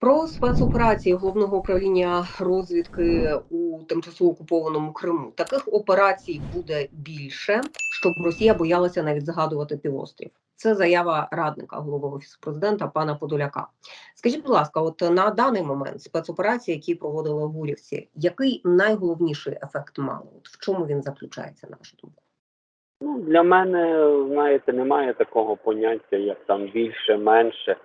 Про спецоперації головного управління розвідки у тимчасово окупованому Криму. Таких операцій буде більше, щоб Росія боялася навіть згадувати півострів. Це заява радника голови офісу президента пана Подоляка. Скажіть, будь ласка, от на даний момент спецоперації, які проводили в Гурівці, який найголовніший ефект мали? От в чому він заключається, на вашу думку? Ну, для мене, знаєте, немає такого поняття, як там більше, менше.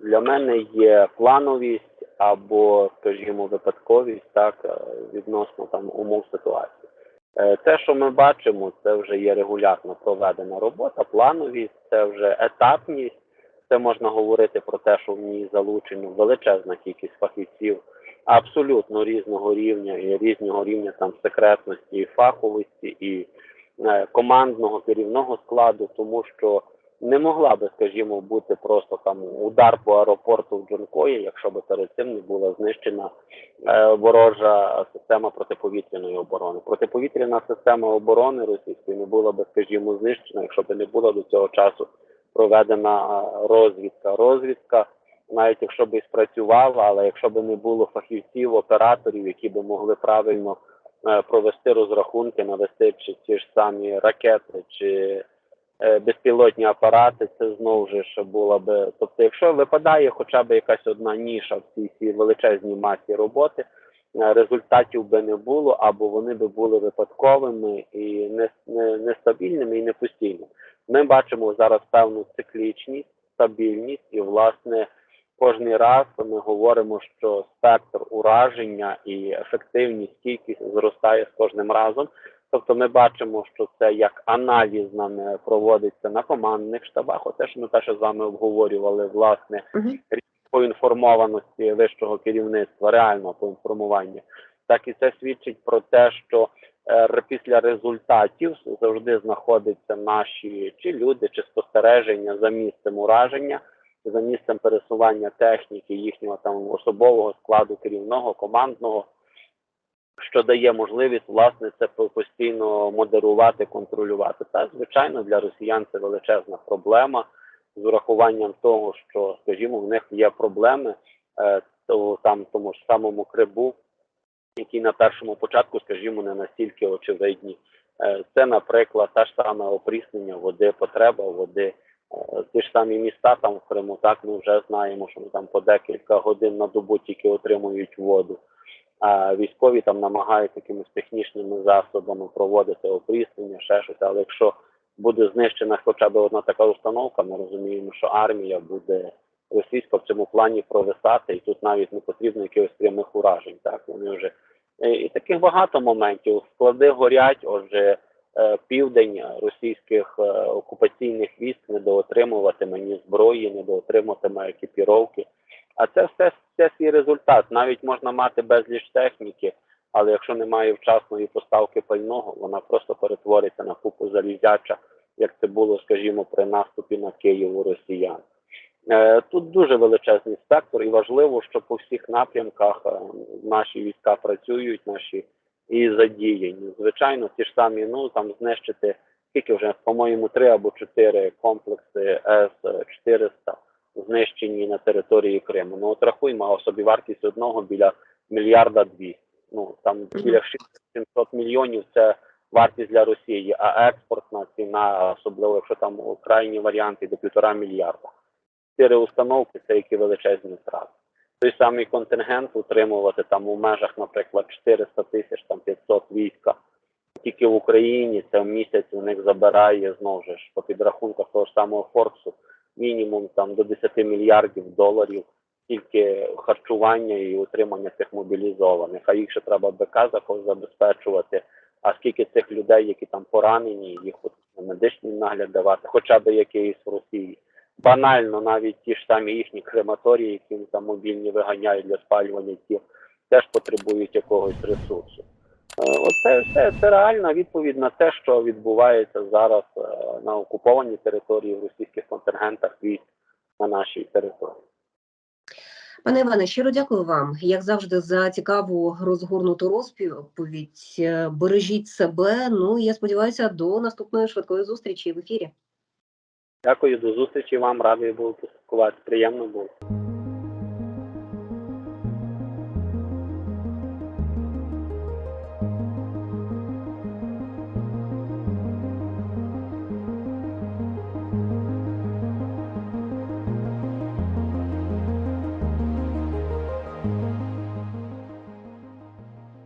Для мене є плановість або, скажімо, випадковість так, е, відносно там умов ситуації. Е, Те, що ми бачимо, це вже є регулярно проведена робота, плановість, це вже етапність. Це можна говорити про те, що в ній залучено величезна кількість фахівців абсолютно різного рівня і різного рівня там секретності і фаховості і е, командного керівного складу, тому що не могла би, скажімо, бути просто там удар по аеропорту в Джункої, якщо би перед цим не була знищена е, ворожа система протиповітряної оборони. Протиповітряна система оборони російської не була би, скажімо, знищена, якщо б не була до цього часу проведена е, розвідка. Розвідка, навіть якщо б і спрацювала, але якщо б не було фахівців, операторів, які би могли правильно е, провести розрахунки, навести чи ті ж самі ракети, чи безпілотні апарати, це знову ж була би. Тобто, якщо випадає хоча б якась одна ніша в цій цій величезній масі роботи, е, результатів би не було, або вони би були випадковими і не, не, нестабільними і не постійними. Ми бачимо зараз певну циклічність, стабільність, і власне кожний раз ми говоримо, що спектр ураження і ефективність кількість зростає з кожним разом. Тобто ми бачимо, що це як аналіз нами проводиться на командних штабах. Оце що ми перше з вами обговорювали, власне, поінформованості вищого керівництва, реального поінформування. Так і це свідчить про те, що е, після результатів завжди знаходяться наші чи люди, чи спостереження за місцем ураження, за місцем пересування техніки, їхнього там особового складу керівного, командного, що дає можливість власне це постійно модерувати, контролювати. Та звичайно для росіян це величезна проблема з урахуванням того, що, скажімо, в них є проблеми е, то там тому ж самому Крибу, які на першому початку, скажімо, не настільки очевидні. Е, Це, наприклад, та ж саме опріснення води, потреба води. Е, Ті ж самі міста там в Криму, так ми вже знаємо, що там по декілька годин на добу тільки отримують воду. Військові там намагаються якимись технічними засобами проводити опріснення, ще щось. Але якщо буде знищена хоча б одна така установка, ми розуміємо, що армія буде російська в цьому плані провисати, і тут навіть не потрібно якихось прямих уражень. Так вони вже і, і таких багато моментів. Склади горять, отже, е, південь російських е, окупаційних військ не доотримуватиме ні зброї, не доотримуватиме екіпіровки. А це все, все свій результат. Навіть можна мати безліч техніки, але якщо немає вчасної поставки пального, вона просто перетвориться на купу залізяча, як це було, скажімо, при наступі на Київ у росіян. Е, Тут дуже величезний спектр, і важливо, що по всіх напрямках е, наші війська працюють, наші і задіяні. Звичайно, ті ж самі, ну там знищити скільки вже, по-моєму, три або чотири комплекси С-400 знищені на території Криму. Ну от рахуємо, а собі вартість одного біля мільярда двісті. Ну там біля 700 мільйонів це вартість для Росії, а експортна ціна, особливо якщо там крайні варіанти, до півтора мільярда. Чотири установки це які величезні втрати. Той самий контингент утримувати там у межах, наприклад, 400 тисяч, там 500 війська. Тільки в Україні це в місяць у них забирає знову ж по підрахунках того ж самого Форбсу мінімум там до 10 мільярдів доларів тільки харчування і утримання цих мобілізованих. А їх ще треба БК за- забезпечувати. А скільки цих людей, які там поранені, їх медичний нагляд давати, хоча б якийсь в Росії. Банально навіть ті ж самі їхні крематорії, які там мобільні виганяють для спалювання тіл, теж потребують якогось ресурсу. Е, Оце все це реальна відповідь на те, що відбувається зараз е, на окупованій території в російських контингентах військ на нашій території. Пане Іване, щиро дякую вам, як завжди, за цікаву розгорнуту розповідь. Е, Бережіть себе. Ну і я сподіваюся, до наступної швидкої зустрічі в ефірі. Дякую, до зустрічі вам. Радий був поспілкуватися. Приємно було.